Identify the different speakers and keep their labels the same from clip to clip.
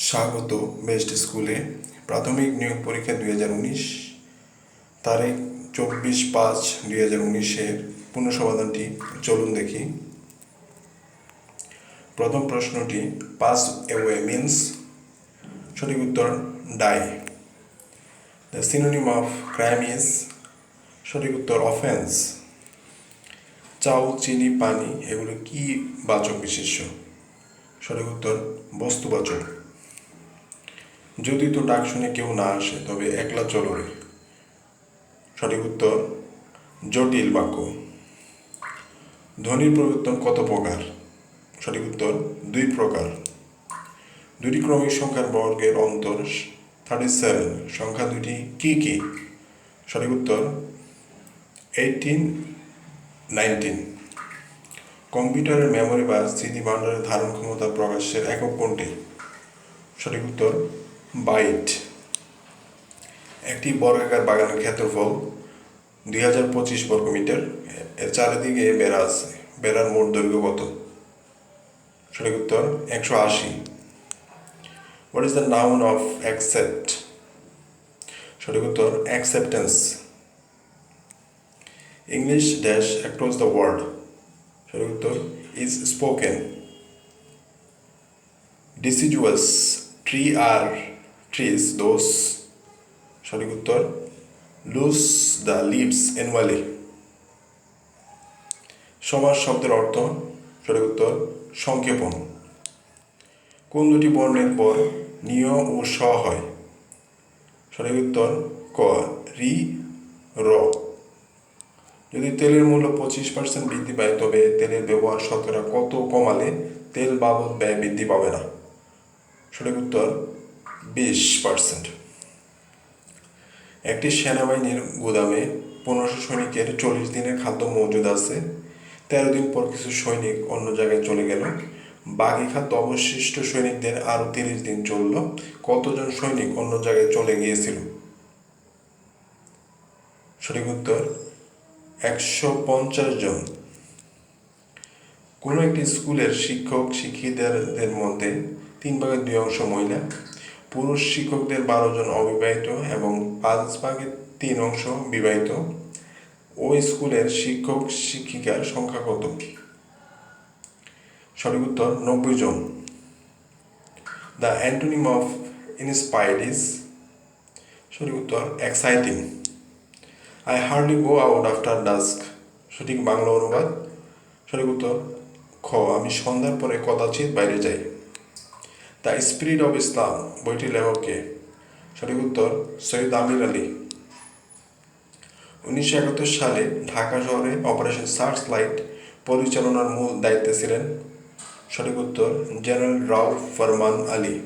Speaker 1: স্বাগত বেস্ট স্কুলে। প্রাথমিক নিয়োগ পরীক্ষা দুই হাজার উনিশ, তারিখ চব্বিশ পাঁচ দুই হাজার উনিশের। পুনঃসমাধানটি চলুন দেখি। প্রথম প্রশ্নটি পাস এওয়ে মিন্স সঠিক উত্তর die the synonym of crime is সঠিক উত্তর অফেন্স চাউ, চিনি, পানি, এগুলো কি বাচক বিশেষ্য? সঠিক উত্তর, বস্তুবাচক। যদি তো ডাক শুনে কেউ না আসে, তবে একলা চলো রে। সঠিক উত্তর, জটিল বাক্য। ধ্বনির পরিবর্তন কত প্রকার? সঠিক উত্তর, দুই প্রকার। দুটি ক্রমিক সংখ্যার বর্গের অন্তর থার্টি সেভেন সংখ্যা দুটি কি কি? সঠিক উত্তর এইটিন নাইনটিন কম্পিউটারের মেমোরি বা স্মৃতি ভাণ্ডারের ধারণ ক্ষমতা প্রকাশের একক কোনটি? সঠিক উত্তর বাইট, একটি বর্গাকার বাগানের ক্ষেত্রফল দুই হাজার পঁচিশ বর্গমিটার এর চারিদিকে বেড়া আছে। বেড়ার মোট দৈর্ঘ্য কত? সঠিক উত্তর, একশো আশি। What is the noun of accept সঠিক উত্তর acceptance English dash across the world সঠিক উত্তর is spoken deciduous tree are. Trees those সঠিক উত্তর লুজ দ্য লিভস annually সমাস শব্দের অর্থ, সঠিক উত্তর, সংক্ষেপণ। কোন দুটি বর্ণের পর নিয় ও স হয়? সঠিক উত্তর, ক, রি, র। যদি তেলের মূল্য পঁচিশ পার্সেন্ট বৃদ্ধি পায়, তবে তেলের ব্যবহার শতকরা কত কমালে তেল বাবদ ব্যয় বৃদ্ধি পাবে না? সঠিক উত্তর বিশ পার্সেন্ট একটি সেনাবাহিনীর গুদামে পনেরোশো সৈনিকের চল্লিশ দিনের খাদ্য মজুদ আছে। তেরো দিন পর কিছু সৈনিক অন্য জায়গায় চলে গেল। বাকি খাদ্য অবশিষ্ট সৈনিকদের আরও তিরিশ দিন চলল। কতজন সৈনিক অন্য জায়গায় চলে গিয়েছিল? সঠিক উত্তর, একশো পঞ্চাশ জন। কোনো একটি স্কুলের শিক্ষক শিক্ষিকাদের মধ্যে তিন ভাগের দুই অংশ মহিলা। পুরুষ শিক্ষকদের বারো জন অবিবাহিত এবং পাঁচ ভাগের তিন অংশ বিবাহিত। ওই স্কুলের শিক্ষক শিক্ষিকার সংখ্যা কত? সঠিক উত্তর, নব্বই জন। The antonym of inspired is সঠিক উত্তর exciting I hardly go out after dusk সঠিক বাংলা অনুবাদ। সঠিক উত্তর, খ। আমি সন্ধ্যার পরে কদাচিৎ বাইরে যাই। দ্য স্পিরিট অব ইসলাম, বইটির লেখককে। সঠিক উত্তর, সৈয়দ আমির আলী। উনিশশো একাত্তর সালে ঢাকা শহরে অপারেশন সার্চ লাইট পরিচালনার মূল দায়িত্বে ছিলেন। সঠিক উত্তর, জেনারেল রাও ফরমান আলী।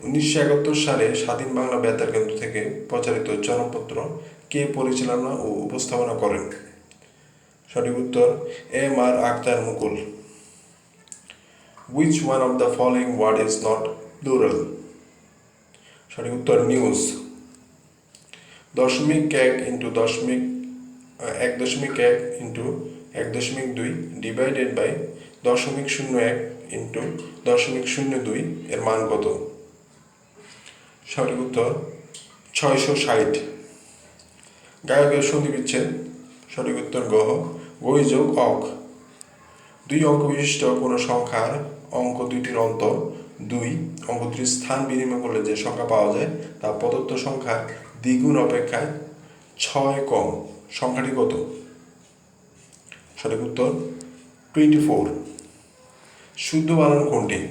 Speaker 1: উনিশশো একাত্তর সালে স্বাধীন বাংলা বেতার কেন্দ্র থেকে প্রচারিত জনপত্র কে পরিচালনা ও উপস্থাপনা করেন? সঠিক উত্তর, M R Akhtar Mukul. Which one of the following word is not plural সঠিক উত্তর নিউজ দশমিক এক ইন্টু দশমিক এক দশমিক এক ইন্টু এক দশমিক দুই ডিভাইডেড বাই দশমিক শূন্য এক ইন্টু দশমিক শূন্য দুই এর মান কত? সঠিক উত্তর ছয়শো ষাট। গায়কের সন্ধি বিচ্ছেদ সঠিক উত্তর গহ গই যোগ অক। দুই অঙ্ক বিশিষ্ট কোনো সংখ্যার অঙ্ক দুইটির অন্তর, দুই, অঙ্ক দুটির স্থান বিনিময় করলে যে সংখ্যা পাওয়া যায়, তা প্রদত্ত সংখ্যার দ্বিগুণ অপেক্ষায় ছয় কম। সংখ্যাটি কত? সঠিক উত্তর টোয়েন্টি ফোর শুদ্ধ বানান কোনটি?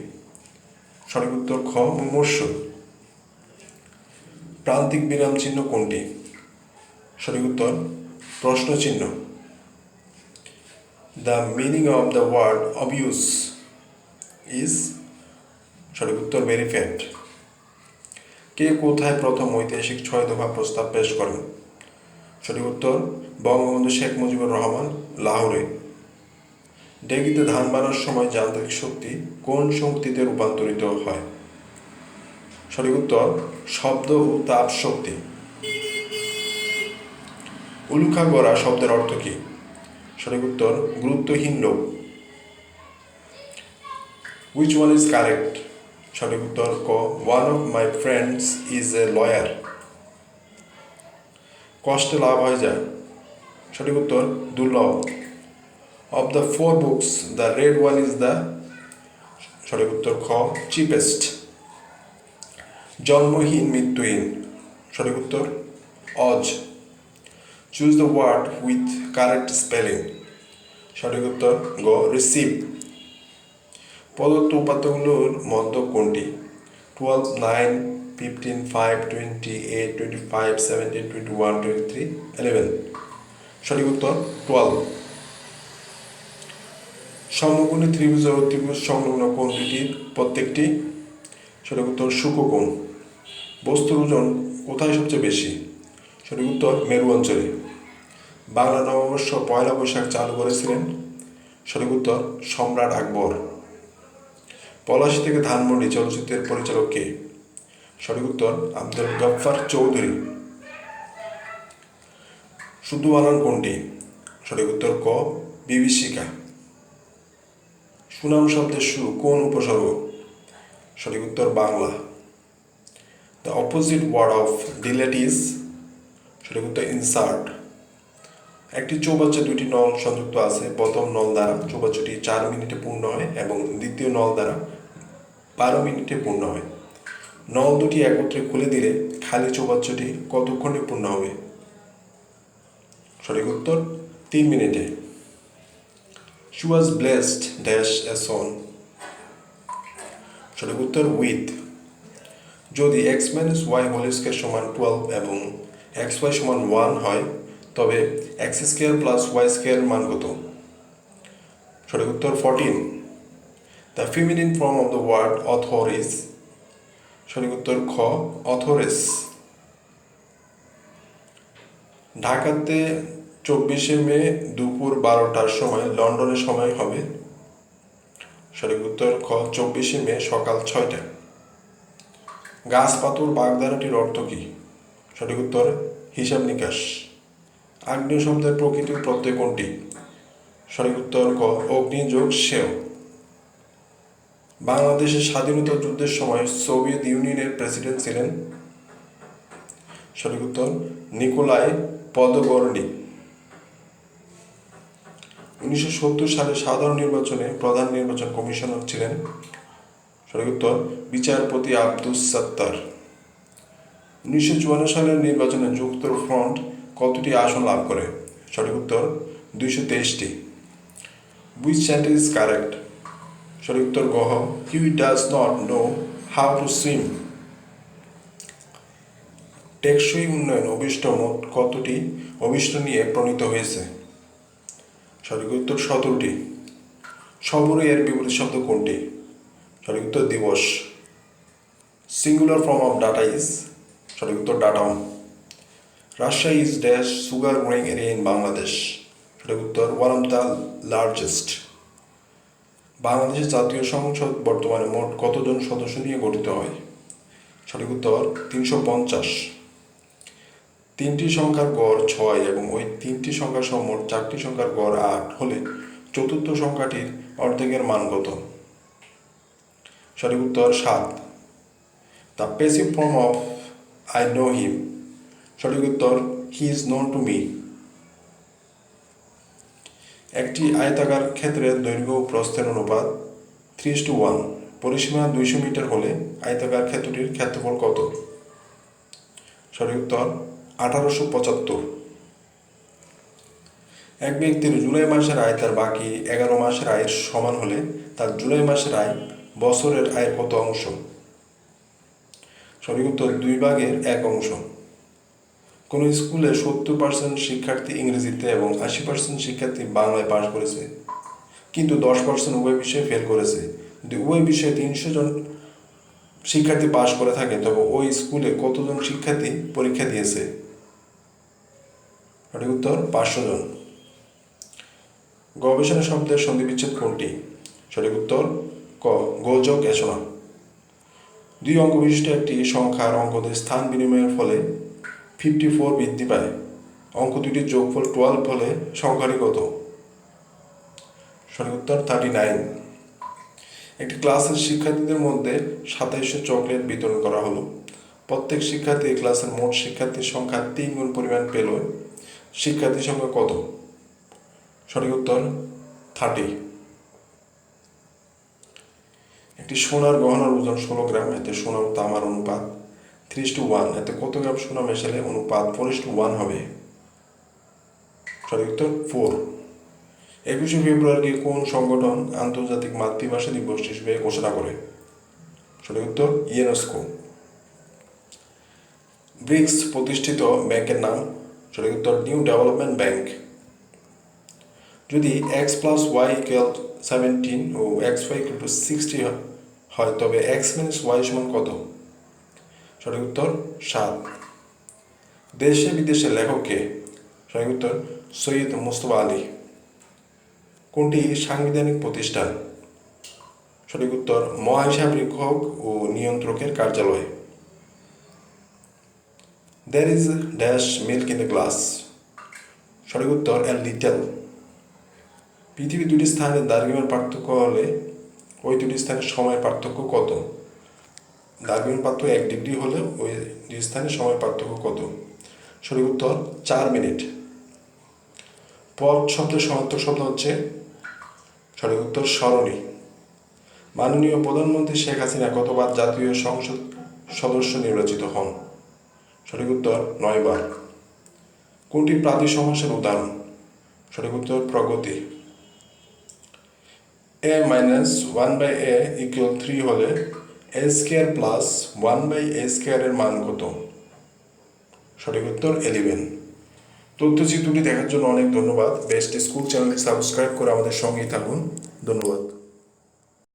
Speaker 1: সঠিক উত্তর, খ, মুমূর্ষ। প্রান্তিক বিরাম চিহ্ন কোনটি? সঠিক উত্তর, প্রশ্ন চিহ্ন। The meaning of the word obvious is সঠিক উত্তর ভেরিফাইড কে কোথায় প্রথম ঐতিহাসিক ছয় দফা প্রস্তাব পেশ করেন সঠিক উত্তর বঙ্গবন্ধু শেখ মুজিবুর রহমান, লাহোরে। ডেগিতে ধান বানার সময় যান্ত্রিক শক্তি কোন শক্তিতে রূপান্তরিত হয়? সঠিক উত্তর শব্দ ও তাপ শক্তি। উলুখা গড়া শব্দের অর্থ কী? সঠিক উত্তর গুরুত্বহীন লোক উইচ ওয়ান ইজ কারেক্ট সঠিক উত্তর ক। One of my friends is a lawyer কষ্টে লাভ হয়ে যায়। সঠিক উত্তর, দুর্লভ। Of the four books the red one is the সঠিক উত্তর খ চিপেস্ট জন্মহীন মৃত্যুহীন সঠিক উত্তর, অজ। Choose the word with correct spelling সঠিক উত্তর, গ রিসিভ প্রদত্ত উপাত্তগুলোর মধ্যে কোনটি? Twelve nine fifteen five twenty eight twenty five seventeen twenty one twenty three eleven সঠিক উত্তর টুয়েলভ সমকোণী ত্রিভুজ ও ত্রিভুজ সংলগ্ন কোণ দুটির প্রত্যেকটি সঠিক উত্তর সুকোণ বস্তুর ওজন কোথায় সবচেয়ে বেশি? সঠিক উত্তর, মেরু অঞ্চলে। বাংলা নববর্ষ পয়লা বৈশাখ চালু করেছিলেন। সঠিক উত্তর, সম্রাট আকবর। পলাশী থেকে ধানমন্ডি চলচ্চিত্রের পরিচালক কে? সঠিক উত্তর, আব্দুল গফফার চৌধুরী। শুদ্ধ বানান কোনটি? সঠিক উত্তর ক, বিভীষিকা। সুনাম শব্দের সু কোন উপসর্গ? সঠিক উত্তর Bangla. The opposite word of delete is, সঠিক উত্তর ইনসার্ট। একটি চৌবাচ্চা দুটি নল সংযুক্ত আছে। প্রথম নল দ্বারা চৌবাচ্চাটি চার মিনিটে পূর্ণ হয় এবং দ্বিতীয় নল দ্বারা বারো মিনিটে পূর্ণ হয়। নল দুটি একত্রে খুলে দিলে খালি চৌবাচ্চাটি কতক্ষণে পূর্ণ হবে? সঠিক উত্তর, তিন মিনিটে। She was blessed dash a son সঠিক উত্তর উইথ যদি X minus Y whole square সমান টুয়েলভ এবং এক্স ওয়াই সমান ওয়ান হয়, তবে X square plus Y square মান কত? সঠিক উত্তর fourteen the feminine form of the word author is সঠিক উত্তর খ অথরেস ঢাকাতে চব্বিশে মে দুপুর বারোটার সময় লন্ডনের সময় হবে। সঠিক উত্তর খ, চব্বিশে মে সকাল ছয়টা গাছ পাতুর বাগধারাটির অর্থ কী? সঠিক উত্তর, হিসাব নিকাশ। আগ্নেয় শব্দের প্রকৃতি ও প্রত্যয় কোনটি? সঠিক উত্তর ক, অগ্নিযোগ সেও। বাংলাদেশের স্বাধীনতা যুদ্ধের সময় সোভিয়েত ইউনিয়নের প্রেসিডেন্ট ছিলেন, সঠিক উত্তর, নিকোলাই পদগর্নি উনিশশো সত্তর সালে সাধারণ নির্বাচনে প্রধান নির্বাচন কমিশনার ছিলেন, সঠিক উত্তর, বিচারপতি আব্দুস সাত্তার। উনিশশো চুয়ান্ন সালের নির্বাচনে যুক্ত ফ্রন্ট কতটি আসন লাভ করে? সঠিক উত্তর, দুইশো তেইশটি। উইচ সেন্টেন্স ইজ কারেক্ট সঠিক গহ he does not know how to swim টেকসই উন্নয়ন, অভিষ্ট মোট কতটি? অভিষ্ট নিয়ে প্রণীত হয়েছে। সঠিক উত্তর সতেরোটি। সবরে এর বিপরীত শব্দ কোনটি? সঠিক উত্তর দিবস। Singular form of data is সঠিক উত্তর datum Rajshahi is dash sugar growing area in Bangladesh সঠিক উত্তর ওয়ান অফ দ্য লার্জেস্ট বাংলাদেশের জাতীয় সংসদ বর্তমানে মোট কতজন সদস্য নিয়ে গঠিত হয়? সঠিক উত্তর, তিনশো পঞ্চাশ। তিনটি সংখ্যার গড় ছয় এবং ওই তিনটি সংখ্যার সহ মোট চারটি সংখ্যার গড় আট হলে চতুর্থ সংখ্যাটির অর্ধেকের মান কত? সঠিক উত্তর, সাত। The passive form of I know him. সঠিক উত্তর, he is known to me. একটি আয়তাকার ক্ষেত্রের দৈর্ঘ্য প্রস্থের অনুপাত থ্রি টু ওয়ান পরিসীমা দুইশো মিটার হলে আয়তাকার ক্ষেত্রটির ক্ষেত্রফল কত? সঠিক উত্তর আঠারোশো পঁচাত্তর। এক ব্যক্তির জুলাই মাসের আয় তার বাকি এগারো মাসের আয়ের সমান হলে তার জুলাই মাসের আয় বছরের আয়ের কত অংশ? সঠিক উত্তর দুই ভাগের এক অংশ। কোনো স্কুলে সত্তর পার্সেন্ট শিক্ষার্থী ইংরেজিতে এবং আশি পার্সেন্ট শিক্ষার্থী বাংলায় পাশ করেছে। কিন্তু দশ পার্সেন্ট উভয় বিষয়ে ফেল করেছে। যদি উভয় বিষয়ে তিনশো জন শিক্ষার্থী পাশ করে থাকে, তবে ওই স্কুলে কতজন শিক্ষার্থী পরীক্ষা দিয়েছে? সঠিক উত্তর, পাঁচশো জন। গবেষণা শব্দের সন্ধিবিচ্ছেদ কোনটি? সঠিক উত্তর, ক গোযোগ এসনা দুই অঙ্ক বিশিষ্ট একটি সংখ্যার অঙ্কদের স্থান বিনিময়ের ফলে ফিফটি ফোর বৃদ্ধি পায়। অঙ্ক দুটির যোগফল টুয়েলভ হলে সংখ্যাটি কত? সঠিক উত্তর থার্টি নাইন একটি ক্লাসের শিক্ষার্থীদের মধ্যে সাতাইশশো চকলেট বিতরণ করা হলো। প্রত্যেক শিক্ষার্থী ক্লাসের মোট শিক্ষার্থীর সংখ্যা তিন গুণ পরিমাণ পেল। শিক্ষার্থীর সংখ্যা কত? সঠিক উত্তর থার্টি একটি সোনার গহনার ওজন ষোলো গ্রাম, এতে সোনা ও তামার অনুপাত থ্রি টু ওয়ান। এতে কত গ্রাম সোনা মেশালে অনুপাত ফোর টু ওয়ান হবে? সঠিক উত্তর ফোর একুশে ফেব্রুয়ারি কোন সংগঠন আন্তর্জাতিক মাতৃভাষা দিবস হিসেবে ঘোষণা করে? সঠিক উত্তর ইউনেস্কো। ব্রিক্স প্রতিষ্ঠিত ব্যাংকের নাম, সঠিক উত্তর নিউ ডেভেলপমেন্ট ব্যাংক। যদি X plus Y equal seventeen O X Y equal to sixty হয়, তবে এক্স মাইনাস ওয়াই সমান কত? সঠিক উত্তর সাত। দেশে বিদেশে লেখককে সঠিক উত্তর সৈয়দ মুস্তফা আলী। কোনটি সাংবিধানিক প্রতিষ্ঠান? সঠিক উত্তর মহাহিসাবরক্ষক ও নিয়ন্ত্রকের কার্যালয়। There is dash milk in the glass সঠিক উত্তর এ লিটল পৃথিবীর দুটি স্থানের দ্রাঘিমার পার্থক্য হলে ওই দুটি স্থানের সময় পার্থক্য কত? দ্রাঘিমার পার্থক্য এক ডিগ্রি হলে ওই দুই স্থানের সময় পার্থক্য কত? সঠিক উত্তর, চার মিনিট। পথ শব্দের সমার্থক শব্দ হচ্ছে সঠিক উত্তর, সরণি। মাননীয় প্রধানমন্ত্রী শেখ হাসিনা কতবার জাতীয় সংসদ সদস্য নির্বাচিত হন। সঠিক উত্তর নয়বার কোনটি প্রাতি সমাসের উদাহরণ? সঠিক উত্তর, প্রগতি। A minus one by A equal three হলে A square plus one by A স্কোয়ারের মান কত? সঠিক উত্তর এলিভেন তথ্যচিত্রটি দেখার জন্য অনেক ধন্যবাদ। বেস্ট স্কুল চ্যানেলটি সাবস্ক্রাইব করে আমাদের সঙ্গেই থাকুন। ধন্যবাদ।